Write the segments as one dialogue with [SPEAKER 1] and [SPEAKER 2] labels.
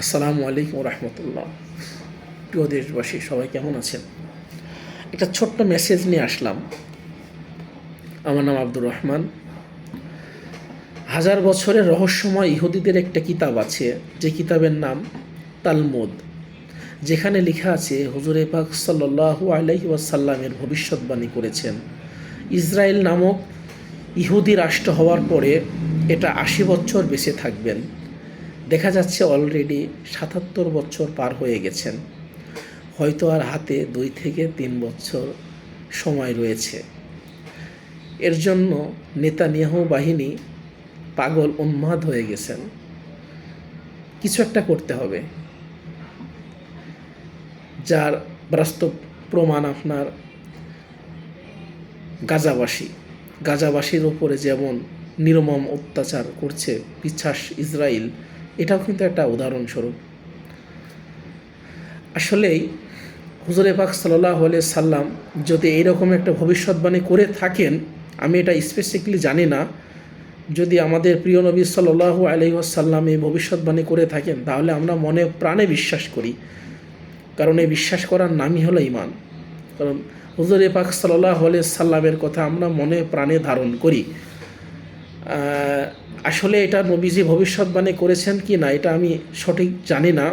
[SPEAKER 1] আসসালামু আলাইকুম রহমতুল্লাহ। প্রিয় দেশবাসী, সবাই কেমন আছেন? একটা ছোট্ট মেসেজ নিয়ে আসলাম। আমার নাম আব্দুর রহমান। হাজার বছরের রহস্যময় ইহুদিদের একটা কিতাব আছে, যে কিতাবের নাম তালমুদ, যেখানে লেখা আছে, হুজুরে পাক সাল্লাহু আলাইহি ওয়াসাল্লামের ভবিষ্যৎবাণী করেছেন। ইসরায়েল নামক ইহুদি রাষ্ট্র হওয়ার পরে এটা আশি বছর বেঁচে থাকবেন। দেখা যাচ্ছে অলরেডি সাতাত্তর বছর পার হয়ে গেছেন। হয়তো আর হাতে দুই থেকে তিন বছর সময় রয়েছে। এর জন্য নেতানিয়াহু বাহিনী পাগল উন্মাদ হয়ে গেছেন। কিছু একটা করতে হবে। যার বাস্তব প্রমাণ আপনার গাজাবাসী। গাজাবাসীর ওপরে যেমন নির্মম অত্যাচার করছে পিচ্ছাস ইসরায়েল এটাও কিন্তু একটা উদাহরণস্বরূপ। আসলেই হুজুরে পাক সাল্লাহ সাল্লাম যদি এইরকম একটা ভবিষ্যৎবাণী করে থাকেন, আমি এটা স্পেসিফিকলি জানি না, যদি আমাদের প্রিয় নবী সাল্লাহু আলহিহাসাল্লাম এই ভবিষ্যৎবাণী করে থাকেন, তাহলে আমরা মনে প্রাণে বিশ্বাস করি। কারণ এই বিশ্বাস করার নামই হলো ইমান কারণ হুজুরে পাক সাল্লাহ সাল্লামের কথা আমরা মনে প্রাণে ধারণ করি। আসলে এটা নবীজি ভবিষ্যৎবাণী করেছেন কি না, এটা আমি সঠিক জানি না।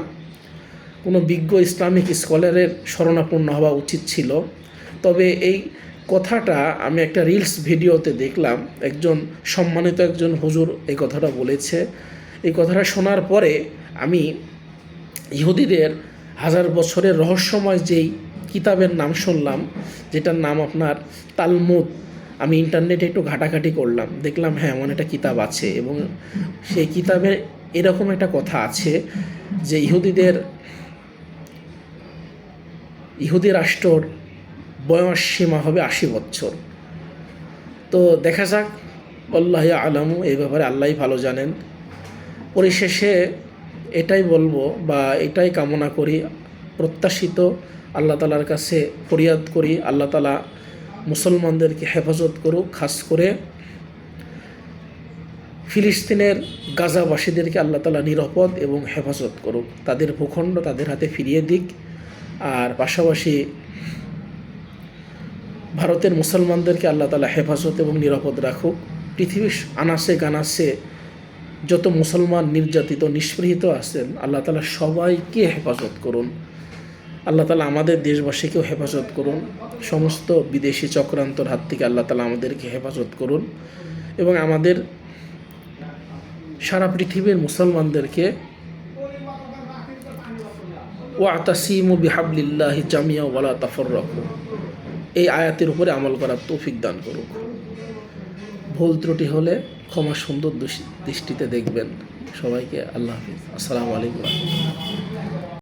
[SPEAKER 1] কোনো বিজ্ঞ ইসলামিক স্কলারের শরণাপন্ন হওয়া উচিত ছিল। তবে এই কথাটা আমি একটা রিলস ভিডিওতে দেখলাম, একজন সম্মানিত একজন হুজুর এই কথাটা বলেছে। এই কথাটা শোনার পরে আমি ইহুদিদের হাজার বছরের রহস্যময় যেই কিতাবের নাম শুনলাম, যেটার নাম আপনার তালমুদ আমি ইন্টারনেটে একটু ঘাটাঘাটি করলাম। দেখলাম হ্যাঁ এমন একটা কিতাব আছে এবং সেই কিতাবে এরকম একটা কথা আছে যে ইহুদিদের, ইহুদি রাষ্ট্রর বয়স সীমা হবে আশি বছর। তো দেখা যাক, আল্লাহ আলামু, এই ব্যাপারে আল্লাহ ভালো জানেন। পরিশেষে এটাই বলব বা এটাই কামনা করি, প্রত্যাশিত আল্লাহ তালার কাছে ফরিয়াদ করি, আল্লাহ তালা মুসলমানদেরকে হেফাজত করুক, খাস করে ফিলিস্তিনের গাজাবাসীদেরকে আল্লাহ তালা নিরাপদ এবং হেফাজত করুক। তাদের ভূখণ্ড তাদের হাতে ফিরিয়ে দিক। আর পাশাপাশি ভারতের মুসলমানদেরকে আল্লাহ তালা হেফাজত এবং নিরাপদ রাখুক। পৃথিবীর আনাসে গানাসে যত মুসলমান নির্যাতিত, নিষ্পৃহিত আছেন, আল্লাহ তালা সবাইকে হেফাজত করুন। আল্লাহ তালা আমাদের দেশবাসীকেও হেফাজত করুন। সমস্ত বিদেশি চক্রান্তর হাত থেকে আল্লাহ তালা আমাদেরকে হেফাজত করুন এবং আমাদের সারা পৃথিবীর মুসলমানদেরকে ও আতাসিমু বিহাবলিল্লাহি জামিয়া ওয়ালা তাফর রাখু এই আয়াতের উপরে আমল করার তৌফিক দান করুক। ভুল ত্রুটি হলে ক্ষমা সুন্দর দৃষ্টিতে দেখবেন। সবাইকে আল্লাহ হাফিজ। আসসালামু আলাইকুম।